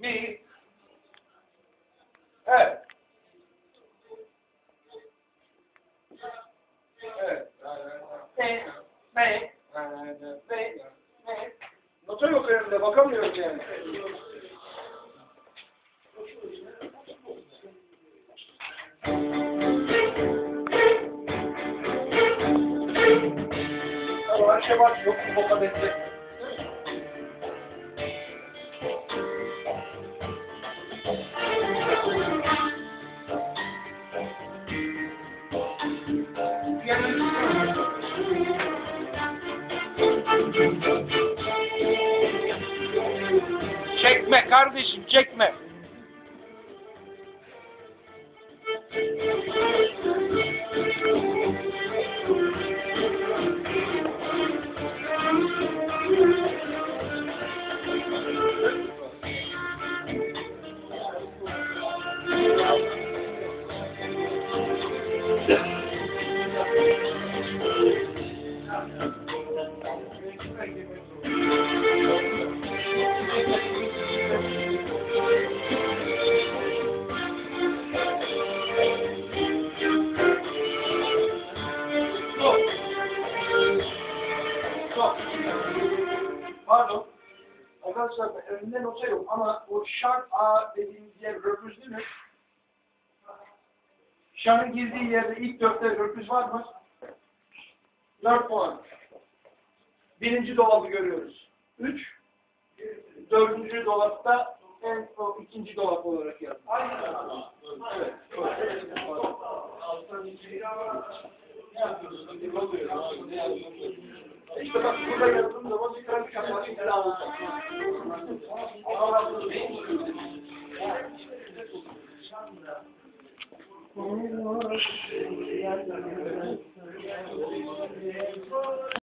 mi. Evet. Evet. F, B, B, B. Nota yok önümde bakamıyorum yani. Ama şey var yok bu boka Çekme kardeşim çekme. Pardon. Arkadaşlar önünde nota yok ama o şart A dediğimiz yer röpüz değil mi? Şarın girdiği yerde ilk dörtte röpüz var mı? Dört puan. Birinci dolabı görüyoruz. Üç. Dördüncü dolapta en o ikinci dolap olarak yazdım. Evet. İşte bak burada yazdığım zaman bir tane kapatın daha olacak.